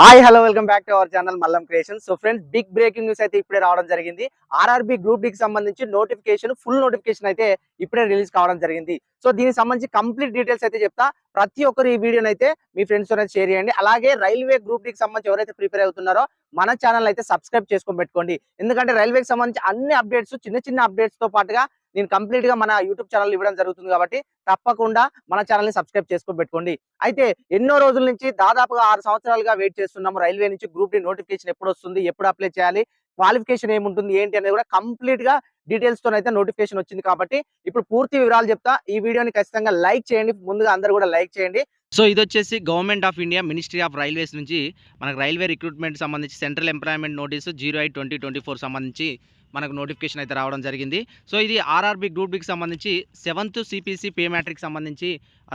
Hi hello welcome back to our channel Mallam creation so friends big breaking news అయితే ఇప్పుడే రావడం జరిగింది. RRB గ్రూప్కి సంబంధించి నోటిఫికేషన్ ఫుల్ నోటిఫికేషన్ అయితే ఇప్పుడే రిలీజ్ కావడం జరిగింది. సో దీనికి సంబంధించి కంప్లీట్ డీటెయిల్స్ అయితే చెప్తా. ప్రతి ఒక్కరు ఈ వీడియోని అయితే మీ ఫ్రెండ్స్తో షేర్ చేయండి. అలాగే రైల్వే గ్రూప్ డికి సంబంధించి ఎవరైతే ప్రిపేర్ అవుతున్నారో మన ఛానల్ అయితే సబ్స్క్రైబ్ చేసుకొని పెట్టుకోండి. ఎందుకంటే రైల్వేకి సంబంధించి అన్ని అప్డేట్స్ చిన్న చిన్న అప్డేట్స్తో పాటుగా నేను కంప్లీట్గా మన యూట్యూబ్ ఛానల్ ఇవ్వడం జరుగుతుంది కాబట్టి తప్పకుండా మన ఛానల్ని సబ్స్క్రైబ్ చేసుకొని పెట్టుకోండి. అయితే ఎన్నో రోజుల నుంచి దాదాపుగా ఆరు సంవత్సరాలుగా వెయిట్ చేస్తున్నాము. రైల్వే నుంచి గ్రూప్ డి నోటిఫికేషన్ ఎప్పుడు వస్తుంది ఎప్పుడు అప్లై చేయాలి క్వాలిఫికేషన్ ఏముంటుంది ఏంటి అనేది కూడా కంప్లీట్గా డీటెయిల్స్తో అయితే నోటిఫికేషన్ వచ్చింది కాబట్టి ఇప్పుడు పూర్తి వివరాలు చెప్తా. ఈ వీడియోని ఖచ్చితంగా లైక్ చేయండి ముందుగా అందరూ కూడా లైక్ చేయండి. సో ఇది వచ్చేసి government of India ministry of railways నుంచి మనకు రైల్వే రిక్రూట్మెంట్ సంబంధించి central employment notice zero eight twenty twenty four సంబంధించి మనకు నోటిఫికేషన్ అయితే రావడం జరిగింది. సో ఇది ఆర్ఆర్బి గ్రూప్ డికి సంబంధించి సెవెంత్ సిపిసి పే మ్యాట్రిక్ సంబంధించి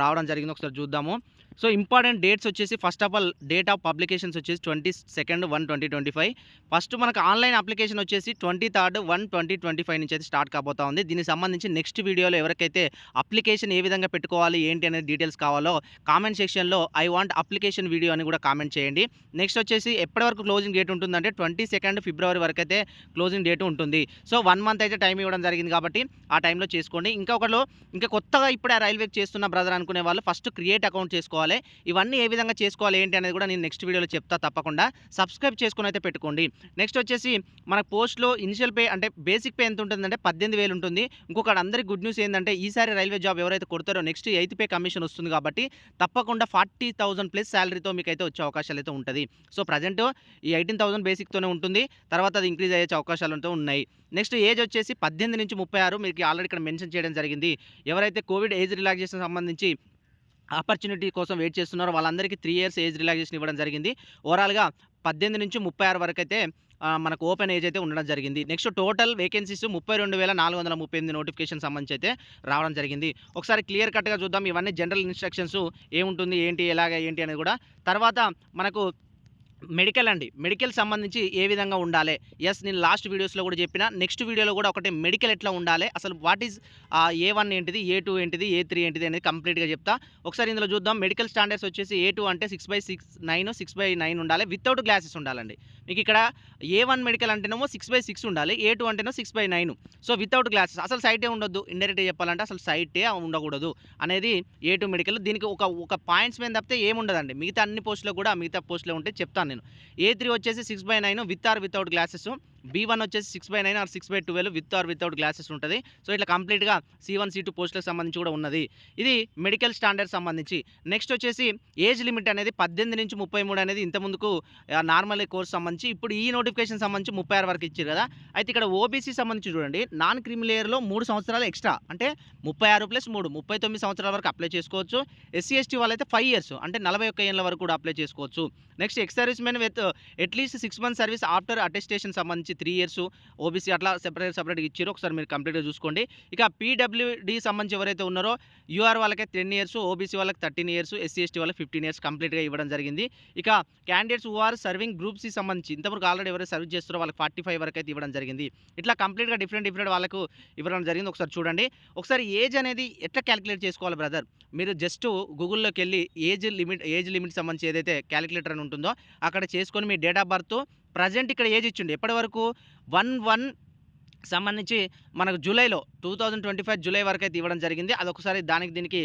రావడం జరిగింది. ఒకసారి చూద్దాము. సో ఇంపార్టెంట్ డేట్స్ వచ్చేసి first of all date of publications వచ్చేసి twenty second one twenty twenty five. First మనకు ఆన్లైన్ అప్లికేషన్ వచ్చేసి twenty third one twenty twenty five నుంచి అయితే స్టార్ట్ కాబోతా ఉంది. దీనికి సంబంధించి నెక్స్ట్ వీడియోలో ఎవరికైతే అప్లికేషన్ ఏ విధంగా పెట్టుకోవాలి ఏంటి అనేది డీటెయిల్స్ కావాలో కామెంట్ సెక్షన్లో ఐ వాంట్ అప్లికేషన్ వీడియో అని కూడా కామెంట్ చేయండి. నెక్స్ట్ వచ్చేసి ఎప్పటి వరకు క్లోజింగ్ డేట్ ఉంటుందంటే ట్వంటీ సెకండ్ ఫిబ్రవరి వరకు అయితే క్లోజింగ్ డేట్ ఉంటుంది. సో వన్ మంత్ అయితే టైం ఇవ్వడం జరిగింది కాబట్టి ఆ టైంలో చేసుకోండి. ఇంకా ఒకళ్ళు ఇంకా కొత్తగా ఇప్పుడే రైల్వేకి చేస్తున్న బ్రదర్ అనుకునే వాళ్ళు ఫస్ట్ క్రియేట్ అకౌంట్ చేసుకోవాలి. ఇవన్నీ ఏ విధంగా చేసుకోవాలి ఏంటి అనేది కూడా నేను నెక్స్ట్ వీడియోలో చెప్తా తప్పకుండా. సబ్స్క్రైబ్ చేసుకుని అయితే పెట్టుకోండి. నెక్స్ట్ వచ్చేసి మన పోస్ట్లో ఇనిషియల్ పే అంటే బేసిక్ పే ఎంత ఉంటుందంటే పద్దెనిమిది వేలు ఉంటుంది. ఇంకొకటి అందరికి గుడ్ న్యూస్ ఏంటంటే ఈసారి రైల్వే జాబ్ ఎవరైతే కొడతారో నెక్స్ట్ ఎయిత్ పే కమిషన్ వస్తుంది కాబట్టి తప్పకుండా ఫార్టీ థౌసండ్ ప్లస్ శాలరీతో మీకు అయితే వచ్చే అవకాశాలు అయితే ఉంటుంది. సో ప్రజెంట్ ఈ ఎయిటీన్ థౌసండ్ బేసిక్తోనే ఉంటుంది. తర్వాత అది ఇంక్రీజ్ అయ్యే అవకాశాలు ఉన్నాయి. నెక్స్ట్ ఏజ్ వచ్చేసి పద్దెనిమిది నుంచి ముప్పై ఆరు మీకు ఆల్రెడీ ఇక్కడ మెన్షన్ చేయడం జరిగింది. ఎవరైతే కోవిడ్ ఏజ్ రిలాక్సేషన్ సంబంధించి ఆపర్చునిటీ కోసం వెయిట్ చేస్తున్నారో వాళ్ళందరికీ త్రీ ఇయర్స్ ఏజ్ రిలాక్సేషన్ ఇవ్వడం జరిగింది. ఓవరాల్గా పద్దెనిమిది నుంచి ముప్పై ఆరు వరకు అయితే మనకు ఓపెన్ ఏజ్ అయితే ఉండడం జరిగింది. నెక్స్ట్ టోటల్ వేకెన్సీస్ ముప్పై రెండు వేల నాలుగు వందల ముప్పై ఎనిమిది నోటిఫికేషన్ సంబంధించి అయితే రావడం జరిగింది. ఒకసారి క్లియర్ కట్గా చూద్దాం ఇవన్నీ జనరల్ ఇన్స్ట్రక్షన్స్ ఏముంటుంది ఏంటి ఎలాగ ఏంటి అనేది కూడా. తర్వాత మనకు మెడికల్ అండి. మెడికల్ సంబంధించి ఏ విధంగా ఉండాలి? ఎస్ నేను లాస్ట్ వీడియోస్లో కూడా చెప్పిన. నెక్స్ట్ వీడియోలో కూడా ఒకటి మెడికల్ ఎట్లా ఉండాలి? అసలు వాట్ ఈజ్ ఏ వన్ ఏంటిది? ఏ టూ ఏంటిది? ఏ త్రీ ఏంటిది అనేది కంప్లీట్గా చెప్తా. ఒకసారి ఇందులో చూద్దాం. మెడికల్ స్టాండర్డ్స్ వచ్చేసి ఏ టూ అంటే six by six nine six by nine ఉండాలి. వితౌట్ గ్లాసెస్ ఉండాలండి. మీకు ఇక్కడ ఏ వన్ మెడికల్ అంటేనేమో సిక్స్ బై సిక్స్ ఉండాలి. A two అంటేనో six by nine so without glasses అసలు సైటే ఉండొద్దు. ఇండైరెక్ట్గా చెప్పాలంటే అసలు సైటే ఉండకూడదు అనేది ఏ టూ మెడికల్. దీనికి ఒక ఒక పాయింట్స్ మీద తప్పితే ఏముండదండి. మిగతా అన్ని పోస్టులో కూడా మిగతా పోస్టులో ఉంటే చెప్తాను నేను. ఏ త్రీ వచ్చేసి six by nine with or without glasses B one వచ్చేసి six by nine or six by twelve with or without glasses ఉంటుంది. సో ఇట్లా కంప్లీట్గా సి వన్ సీ టూ పోస్టులకు సంబంధించి కూడా ఉన్నది. ఇది మెడికల్ స్టాండర్డ్ సంబంధించి. నెక్స్ట్ వచ్చేసి ఏజ్ లిమిట్ అనేది పద్దెనిమిది నుంచి ముప్పై మూడు అనేది ఇంతకుముందుకు నార్మల్ కోర్స్ సంబంధించి. ఇప్పుడు ఈ నోటిఫికేషన్ సంబంధించి ముప్పై ఆరు వరకు ఇచ్చారు కదా. అయితే ఇక్కడ ఓబీసీ సంబంధించి చూడండి. నాన్ క్రిమిలేయర్లో మూడు సంవత్సరాలు ఎక్స్ట్రా అంటే ముప్పై ఆరు ప్లస్ మూడు ముప్పై తొమ్మిది సంవత్సరాల వరకు అప్లై చేసుకోవచ్చు. ఎస్సీ ఎస్టీ వాళ్ళైతే ఫైవ్ ఇయర్స్ అంటే నలభై ఒక్క ఏళ్ళ వరకు కూడా అప్లై చేసుకోవచ్చు. Next ex service men with at least six month service after attestation సంబంధించి త్రీ ఇయర్స్ ఓబీసీ అట్లా సెపరేట్ సెపరేట్గా ఇచ్చారు. ఒకసారి మీరు కంప్లీట్గా చూసుకోండి. ఇక పీడబ్ల్యూడి సంబంధించి ఎవరైతే ఉన్నారో యూఆర్ వాళ్ళకి టెన్ ఇయర్స్ ఓబీసీ వాళ్ళకి థర్టీన్ ఇయర్స్ ఎస్సీ ఎస్టీ వాళ్ళకి ఫిఫ్టీన్ ఇయర్స్ కంప్లీట్గా ఇవ్వడం జరిగింది. ఇక క్యాండిడేట్స్ ఆర్ సర్వింగ్ గ్రూప్స్కి సంబంధించి ఇంతవరకు ఆల్రెడీ ఎవరైతే సర్వీస్ చేస్తారో వాళ్ళకి ఫార్టీ ఫైవ్ వరకు అయితే ఇవ్వడం జరిగింది. ఇట్లా కంప్లీట్గా డిఫరెంట్ డిఫరెంట్ వాళ్ళకు ఇవ్వడం జరిగింది. ఒకసారి చూడండి. ఒకసారి ఏజ్ అనేది ఎట్లా క్యాలిక్యులేట్ చేసుకోవాలి బ్రదర్ మీరు జస్ట్ గూగుల్లోకి వెళ్ళి ఏజ్ లిమిట్ ఏజ్ లిమిట్ సంబంధించి ఏదైతే క్యాలిక్యులేటర్ అని ఉంటుందో అక్కడ చేసుకొని మీ డేట్ ఆఫ్ బర్త్ ప్రజెంట్ ఇక్కడ ఏజ్ ఇచ్చిండు. ఎప్పటి వరకు? వన్ వన్ సంబంధించి మనకు జూలైలో two thousand twenty five July వరకు అయితే ఇవ్వడం జరిగింది. అదొకసారి దానికి దీనికి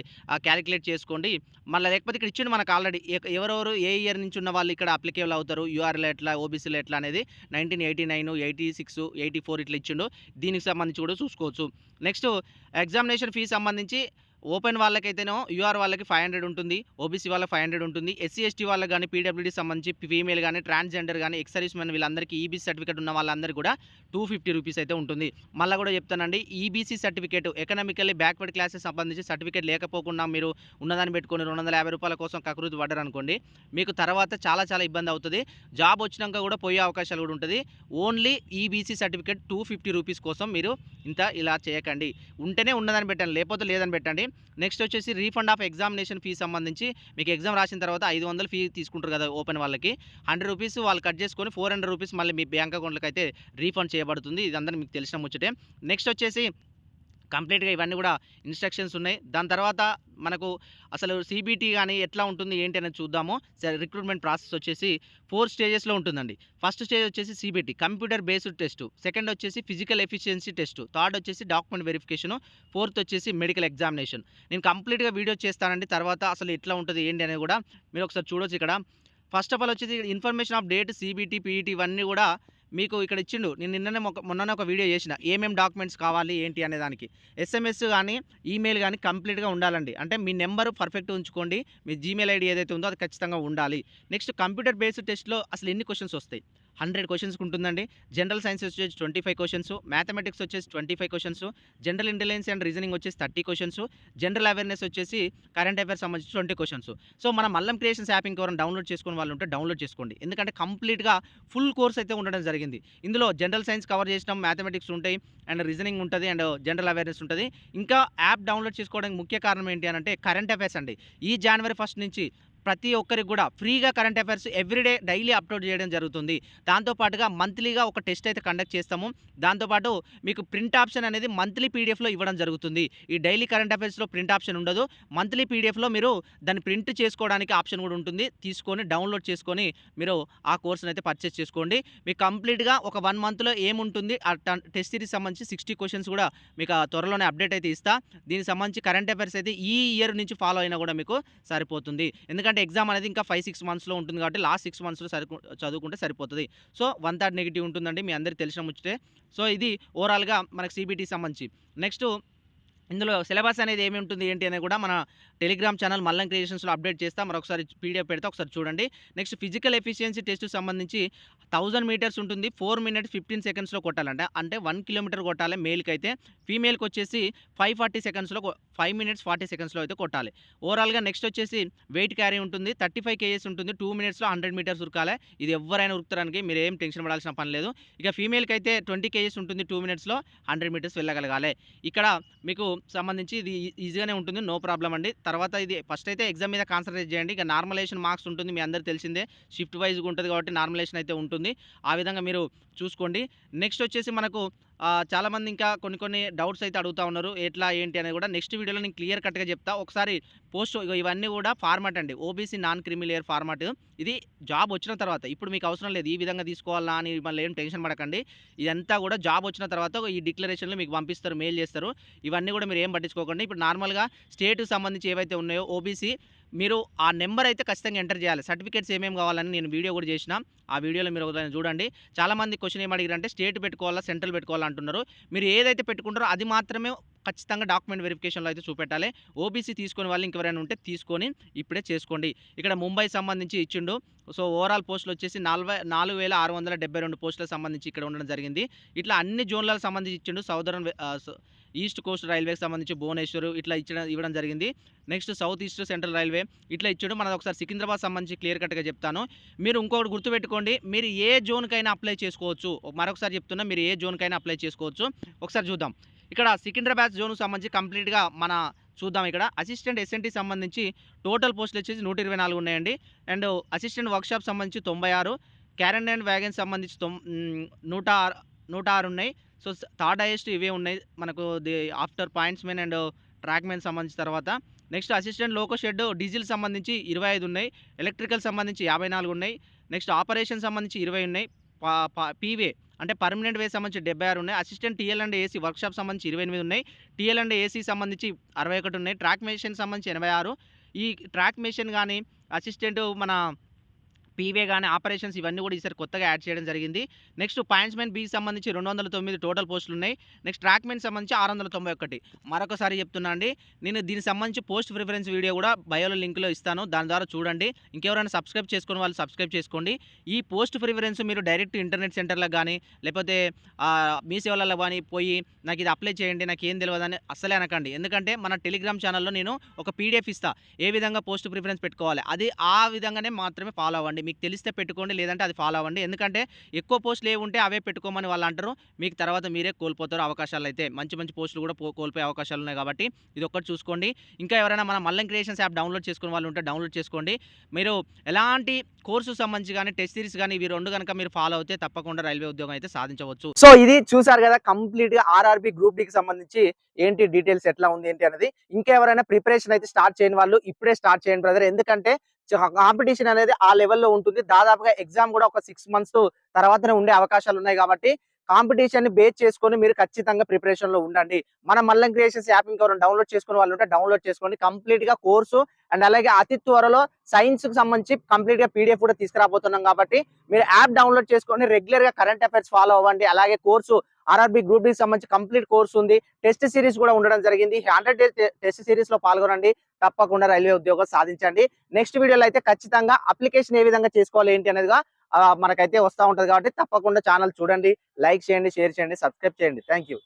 క్యాలిక్యులేట్ చేసుకోండి. మళ్ళీ లేకపోతే ఇక్కడ ఇచ్చిండు మనకు ఆల్రెడీ. ఎవరెవరు ఏ ఇయర్ నుంచి ఉన్న వాళ్ళు ఇక్కడ అప్లికేబుల్ అవుతారు? యూఆర్ఎల్ ఎట్లా ఓబీసీలు ఎట్లా అనేది nineteen eighty nine eighty six eighty four ఇట్లా ఇచ్చిండు. దీనికి సంబంధించి కూడా చూసుకోవచ్చు. నెక్స్ట్ ఎగ్జామినేషన్ ఫీ సంబంధించి ఓపెన్ వాళ్ళకైతేనో యూఆర్ వాళ్ళకి ఫైవ్ హండ్రెడ్ ఉంటుంది ఓబీసీ వాళ్ళకి ఫైవ్ హండ్రెడ్ ఉంటుంది ఎస్సీ ఎస్టీ వాళ్ళకి కానీ పీడబ్ల్యూడీ సంబంధించి ఫీమేల్ కానీ ట్రాన్స్జెండర్ కానీ ఎక్స్ సర్వీస్ మెన్ వీళ్ళందరికీ ఈబీసీ సర్టిఫికేట్ ఉన్న వాళ్ళందరికీ కూడా టూ ఫిఫ్టీ రూపీస్ అయితే ఉంటుంది. మళ్ళీ కూడా చెప్తానండి EBC certificate economically backward classes సంబంధించి సర్టిఫికేట్ లేకపోకుండా మీరు ఉన్నదాన్ని పెట్టుకొని రెండు వందల యాభై రూపాయల కోసం కకృతి పడ్డారు అనుకోండి మీకు తర్వాత చాలా చాలా ఇబ్బంది అవుతుంది. జాబ్ వచ్చినాక కూడా పోయే అవకాశాలు కూడా ఉంటుంది. Only EBC certificate two fifty rupees కోసం మీరు ఇంత ఇలా చేయకండి. ఉంటేనే ఉన్నదని పెట్టండి లేకపోతే లేదని పెట్టండి. నెక్స్ట్ వచ్చేసి రీఫండ్ ఆఫ్ ఎగ్జామినేషన్ ఫీ సంబంధించి మీకు ఎగ్జామ్ రాసిన తర్వాత ఐదు వందలు ఫీ తీసుకుంటారు కదా ఓపెన్ వాళ్ళకి. హండ్రెడ్ రూపీస్ వాళ్ళు కట్ చేసుకొని ఫోర్ హండ్రెడ్ రూపీస్ మళ్ళీ మీ బ్యాంక్ అకౌంట్కి అయితే రీఫండ్ చేయబడుతుంది. ఇదంతా మీకు తెలిసిన ముచ్చటే. నెక్స్ట్ వచ్చేసి కంప్లీట్గా ఇవన్నీ కూడా ఇన్స్ట్రక్షన్స్ ఉన్నాయి. దాని తర్వాత మనకు అసలు సిబిటీ కానీ ఎట్లా ఉంటుంది ఏంటి అనేది చూద్దాము. రిక్రూట్మెంట్ ప్రాసెస్ వచ్చేసి ఫోర్ స్టేజెస్లో ఉంటుందండి. ఫస్ట్ స్టేజ్ వచ్చేసి CBT computer based test. Second వచ్చేసి ఫిజికల్ ఎఫిషియన్సీ టెస్ట్. థర్డ్ వచ్చేసి డాక్యుమెంట్ వెరిఫికేషన్. ఫోర్త్ వచ్చేసి మెడికల్ ఎగ్జామినేషన్. నేను కంప్లీట్గా వీడియో చేస్తానండి. తర్వాత అసలు ఎట్లా ఉంటుంది ఏంటి అనేది కూడా మీరు ఒకసారి చూడొచ్చు ఇక్కడ. ఫస్ట్ ఆఫ్ ఆల్ వచ్చేసి information of date CBT PET ఇవన్నీ కూడా మీకు ఇక్కడ ఇచ్చిండు. నేను నిన్ననే మొన్ననే ఒక వీడియో చేసిన. ఏమేం డాక్యుమెంట్స్ కావాలి ఏంటి అనే దానికి. ఎస్ఎంఎస్ కానీ ఈమెయిల్ కానీ కంప్లీట్గా ఉండాలండి. అంటే మీ నెంబర్ పర్ఫెక్ట్ ఉంచుకోండి. మీ జీమెయిల్ ఐడి ఏదైతే ఉందో అది ఖచ్చితంగా ఉండాలి. నెక్స్ట్ కంప్యూటర్ బేస్డ్ టెస్ట్లో అసలు ఎన్ని క్వశ్చన్స్ వస్తాయి? హండ్రెడ్ క్వశ్చన్స్ ఉంటుందండి. జనరల్ సైన్స్ వచ్చేసి ట్వంటీ ఫైవ్ క్వశ్చన్స్ మ్యాథమెటిక్స్ వచ్చేసి twenty five questions general intelligence and reasoning వచ్చేసి థర్టీ క్వశ్చన్స్ జనరల్ అవేర్నెస్ వచ్చేసి కరెంట్ అఫైర్స్ సంబంధించి ట్వంటీ క్వశ్చన్స్. సో మన మల్లం క్రియేషన్స్ యాప్ ఇంకెవరైనా డౌన్లోడ్ చేసుకుని వాళ్ళు ఉంటే డౌన్లోడ్ చేసుకోండి. ఎందుకంటే కంప్లీట్గా ఫుల్ కోర్స్ అయితే ఉండడం జరిగింది. ఇందులో జనరల్ సైన్స్ కవర్ చేసినాం మ్యాథమెటిక్స్ ఉంటాయి అండ్ రీజనింగ్ ఉంటుంది అండ్ జనరల్ అవేర్నెస్ ఉంటుంది. ఇంకా యాప్ డౌన్లోడ్ చేసుకోవడానికి ముఖ్య కారణం ఏంటి అని అంటే కరెంట్ అఫైర్స్ అండి. ఈ జనవరి ఫస్ట్ నుంచి ప్రతి ఒక్కరికి కూడా ఫ్రీగా current affairs everyday daily upload చేయడం జరుగుతుంది. దాంతోపాటుగా మంత్లీగా ఒక టెస్ట్ అయితే కండక్ట్ చేస్తాము. దాంతోపాటు మీకు ప్రింట్ ఆప్షన్ అనేది మంత్లీ పీడిఎఫ్లో ఇవ్వడం జరుగుతుంది. ఈ డైలీ కరెంట్ అఫైర్స్లో ప్రింట్ ఆప్షన్ ఉండదు. మంత్లీ పీడిఎఫ్లో మీరు దాన్ని ప్రింట్ చేసుకోవడానికి ఆప్షన్ కూడా ఉంటుంది. తీసుకొని డౌన్లోడ్ చేసుకొని మీరు ఆ కోర్సును అయితే పర్చేస్ చేసుకోండి. మీకు కంప్లీట్గా ఒక వన్ మంత్లో ఏముంటుంది? ఆ టెస్ట్ సిరీస్ సంబంధించి సిక్స్టీ క్వశ్చన్స్ కూడా మీకు ఆ త్వరలోనే అప్డేట్ అయితే ఇస్తా. దీనికి సంబంధించి కరెంట్ అఫైర్స్ అయితే ఈ ఇయర్ నుంచి ఫాలో అయినా కూడా మీకు సరిపోతుంది. ఎందుకంటే ఎగ్జామ్ అనేది ఇంకా ఫైవ్ సిక్స్ మంత్స్లో ఉంటుంది కాబట్టి లాస్ట్ సిక్స్ మంత్స్లో సరికు చదువుకుంటే సరిపోతుంది. సో వన్ థర్డ్ నెగిటివ్ ఉంటుందండి మీ అందరికీ తెలిసిన ముచ్చటే. సో ఇది ఓవరాల్గా మనకు సిబిటీ సంబంధించి. నెక్స్ట్ ఇందులో సిలబస్ అనేది ఏమి ఉంటుంది ఏంటి అనేది కూడా మన టెలిగ్రామ్ ఛానల్ మల్లం క్రియేషన్స్లో అప్డేట్ చేస్తాం. మరొకసారి పీడిఎఫ్ పెడితే ఒకసారి చూడండి. నెక్స్ట్ ఫిజికల్ ఎఫిషియన్సీ టెస్ట్ సంబంధించి థౌజండ్ మీటర్స్ ఉంటుంది. ఫోర్ మినిట్స్ ఫిఫ్టీన్ సెకండ్స్లో కొట్టాలంటే. అంటే వన్ కిలోమీటర్ కొట్టాలి మేల్కి అయితే ఫీమేల్కి వచ్చేసి ఫైవ్ ఫార్టీ సెకండ్స్లో ఫైవ్ మినిట్స్ ఫార్టీ సెకండ్స్లో అయితే కొట్టాలి. ఓవరాల్గా నెక్స్ట్ వచ్చేసి వెయిట్ క్యారీ ఉంటుంది. థర్టీ ఫైవ్ కేజెస్ ఉంటుంది. టూ మినిట్స్లో హండ్రెడ్ మీటర్స్ ఉరకాలి. ఇది ఎవరైనా ఉరుకుతారానికి మీరు ఏం టెన్షన్ పడాల్సిన పని లేదు. ఇక ఫీమేల్కి అయితే ట్వంటీ కేజెస్ ఉంటుంది. టూ మినిట్స్లో హండ్రెడ్ మీటర్స్ వెళ్ళగలగాలి. ఇక్కడ మీకు సంబంధించి ఇది ఈజీగానే ఉంటుంది. నో ప్రాబ్లం అండి. తర్వాత ఇది ఫస్ట్ అయితే ఎగ్జామ్ మీద కాన్సన్ట్రేట్ చేయండి. ఇక నార్మలైజేషన్ మార్క్స్ ఉంటుంది. మీ అందరు తెలిసిందే. షిఫ్ట్ వైజ్గా ఉంటుంది కాబట్టి నార్మలైజేషన్ అయితే ఉంటుంది. ఆ విధంగా మీరు చూసుకోండి. నెక్స్ట్ వచ్చేసి మనకు చాలామంది ఇంకా కొన్ని కొన్ని డౌట్స్ అయితే అడుగుతా ఉన్నారు. ఎట్లా ఏంటి అనేది కూడా నెక్స్ట్ వీడియోలో నేను క్లియర్ కట్గా చెప్తా. ఒకసారి పోస్ట్ ఇవన్నీ కూడా ఫార్మాట్ అండి. OBC non creamy layer format. ఇది జాబ్ వచ్చిన తర్వాత ఇప్పుడు మీకు అవసరం లేదు ఈ విధంగా తీసుకోవాలా అని మళ్ళీ ఏం టెన్షన్ పడకండి. ఇదంతా కూడా జాబ్ వచ్చిన తర్వాత ఈ డిక్లరేషన్లు మీకు పంపిస్తారు మెయిల్ చేస్తారు. ఇవన్నీ కూడా మీరు ఏం పట్టించుకోకండి. ఇప్పుడు నార్మల్గా స్టేట్కి సంబంధించి ఏవైతే ఉన్నాయో ఓబీసీ మీరు ఆ నెంబర్ అయితే ఖచ్చితంగా ఎంటర్ చేయాలి. సర్టిఫికేట్స్ ఏమేమి కావాలని నేను వీడియో కూడా చేసిన. ఆ వీడియోలో మీరు చూడండి. చాలామంది క్వశ్చన్ ఏం అడిగారంటే స్టేట్ పెట్టుకోవాలా సెంట్రల్ పెట్టుకోవాలా? అంటున్నారు. మీరు ఏదైతే పెట్టుకుంటారో అది మాత్రమే ఖచ్చితంగా డాక్యుమెంట్ వెరిఫికేషన్లో అయితే చూపెట్టాలి. ఓబీసీ తీసుకునే వాళ్ళు ఇంకెవరైనా ఉంటే తీసుకొని ఇప్పుడే చేసుకోండి. ఇక్కడ ముంబై సంబంధించి ఇచ్చిండు. సో ఓవరాల్ పోస్టులు వచ్చేసి నలభై నాలుగు వేల ఆరు వందల డెబ్బై రెండు పోస్టులకు సంబంధించి ఇక్కడ ఉండడం జరిగింది. ఇట్లా అన్ని జోన్లకు సంబంధించి ఇచ్చిండు. సౌదర్న్ ఈస్ట్ కోస్ట్ రైల్వేకి సంబంధించి భువనేశ్వర్ ఇట్లా ఇచ్చడం ఇవ్వడం జరిగింది. Next south east central railway ఇట్లా ఇచ్చాడు. మనది ఒకసారి సికింద్రాబాద్ సంబంధించి క్లియర్ కట్గా చెప్తాను. మీరు ఇంకొకటి గుర్తుపెట్టుకోండి మీరు ఏ జోన్కైనా అప్లై చేసుకోవచ్చు. మరొకసారి చెప్తున్నా మీరు ఏ జోన్కైనా అప్లై చేసుకోవచ్చు. ఒకసారి చూద్దాం. ఇక్కడ సికింద్రాబాద్ జోన్కు సంబంధించి కంప్లీట్గా మన చూద్దాం ఇక్కడ. అసిస్టెంట్ ఎస్ఎన్టీ సంబంధించి టోటల్ పోస్టులు వచ్చేసి నూట ఇరవై నాలుగు ఉన్నాయండి. అండ్ అసిస్టెంట్ వర్క్షాప్ సంబంధించి తొంభై ఆరు. క్యారెన్ అండ్ వ్యాగన్ సంబంధించి తొం నూట ఆరు నూట ఆరు ఉన్నాయి. సో థర్డ్ హైయెస్ట్ ఇవే ఉన్నాయి. మనకు the after points men and track men సంబంధించిన తర్వాత next assistant loco shed diesel సంబంధించి ఇరవై ఐదు ఉన్నాయి. ఎలక్ట్రికల్ సంబంధించి యాభై నాలుగు ఉన్నాయి. నెక్స్ట్ ఆపరేషన్ సంబంధించి ఇరవై ఉన్నాయి. పా పీవే అంటే పర్మనెంట్ వే సంబంధించి డెబ్బై ఆరు ఉన్నాయి. Assistant TL and AC workshop సంబంధించి ఇరవై ఎనిమిది ఉన్నాయి. టీఎల్ అండ్ ఏసీ సంబంధించి అరవై ఒకటి ఉన్నాయి. ట్రాక్ మెషిన్ సంబంధించి ఎనభై ఆరు. ఈ ట్రాక్ మెషిన్ కానీ అసిస్టెంట్ మన పీవే కానీ ఆపరేషన్స్ ఇవన్నీ కూడా ఈసారి కొత్తగా యాడ్ చేయడం జరిగింది. నెక్స్ట్ పాయింట్స్మెన్ బీకి సంబంధించి రెండు వందల తొమ్మిది టోటల్ పోస్టులు ఉన్నాయి. నెక్స్ట్ ట్రాక్మెన్ సంబంధించి ఆరు వందల తొంభై ఒకటి. మరొకసారి చెప్తున్నా అండి నేను దీనికి సంబంధించి పోస్ట్ ప్రిఫరెన్స్ వీడియో కూడా బయోలో లింక్లో ఇస్తాను. దాని ద్వారా చూడండి. ఇంకెవరైనా సబ్స్క్రైబ్ చేసుకుని వాళ్ళు సబ్స్క్రైబ్ చేసుకోండి. ఈ పోస్ట్ ప్రిఫరెన్స్ మీరు డైరెక్ట్ ఇంటర్నెట్ సెంటర్లకు కానీ లేకపోతే మీ సేవలలో కానీ పోయి నాకు ఇది అప్లై చేయండి నాకు ఏం తెలియదని అస్సలే అనకండి. ఎందుకంటే మన టెలిగ్రామ్ ఛానల్లో నేను ఒక పీడిఎఫ్ ఇస్తా. ఏ విధంగా పోస్ట్ ప్రిఫరెన్స్ పెట్టుకోవాలి? అది ఆ విధంగానే మాత్రమే ఫాలో అవ్వండి. మీకు తెలిస్తే పెట్టుకోండి లేదంటే అది ఫాలో అవ్వండి. ఎందుకంటే ఎక్కువ పోస్టులు ఏ ఉంటే అవే పెట్టుకోమని వాళ్ళు అంటారు. మీకు తర్వాత మీరే కోల్పోతారు అవకాశాలు అయితే. మంచి మంచి పోస్టులు కూడా కోల్పోయే అవకాశాలు ఉన్నాయి కాబట్టి ఇది ఒక్కటి చూసుకోండి. ఇంకా ఎవరైనా మన మల్లం క్రియేషన్స్ యాప్ డౌన్లోడ్ చేసుకునే వాళ్ళు ఉంటే డౌన్లోడ్ చేసుకోండి. మీరు ఎలాంటి కోర్సు సంబంధించి కానీ టెస్ట్ సిరీస్ కానీ ఇవి రెండు కనుక మీరు ఫాలో అవుతే తప్పకుండా రైల్వే ఉద్యోగం అయితే సాధించవచ్చు. సో ఇది చూసారు కదా కంప్లీట్గా ఆర్ఆర్బి గ్రూప్ డికి సంబంధించి ఏంటి డీటెయిల్స్ ఎట్లా ఉంది ఏంటి అనేది ఇంకా ఎవరైనా ప్రిపరేషన్ అయితే స్టార్ట్ చేయని వాళ్ళు ఇప్పుడే స్టార్ట్ చేయండి బ్రదర్. ఎందుకంటే కాంపిటీషన్ అనేది ఆ లెవెల్లో ఉంటుంది. దాదాపుగా ఎగ్జామ్ కూడా ఒక సిక్స్ మంత్స్ తర్వాతనే ఉండే అవకాశాలు ఉన్నాయి కాబట్టి కాంపిటీషన్ని బేస్ చేసుకొని మీరు ఖచ్చితంగా ప్రిపరేషన్లో ఉండండి. మన మల్లం క్రియేషన్స్ యాప్ ఇంకెవరైనా డౌన్లోడ్ చేసుకునే వాళ్ళు ఉంటే డౌన్లోడ్ చేసుకోండి. కంప్లీట్గా కోర్సు అండ్ అలాగే అతి త్వరలో సైన్స్కి సంబంధించి కంప్లీట్గా పీడిఎఫ్ కూడా తీసుకురాబోతున్నాం కాబట్టి మీరు యాప్ డౌన్లోడ్ చేసుకొని రెగ్యులర్గా కరెంట్ అఫైర్స్ ఫాలో అవ్వండి. అలాగే కోర్సు ఆర్ఆర్బి గ్రూప్ డికి సంబంధించి కంప్లీట్ కోర్స్ ఉంది. టెస్ట్ సిరీస్ కూడా ఉండడం జరిగింది. హండ్రెడ్ డేస్ టెస్ట్ సిరీస్లో పాల్గొనండి. తప్పకుండా రైల్వే ఉద్యోగం సాధించండి. నెక్స్ట్ వీడియోలో అయితే ఖచ్చితంగా అప్లికేషన్ ఏ విధంగా చేసుకోవాలి ఏంటి అనేదిగా మనకైతే వస్తూ ఉంటుంది కాబట్టి తప్పకుండా ఛానల్ చూడండి. లైక్ చేయండి షేర్ చేయండి సబ్స్క్రైబ్ చేయండి. Thank you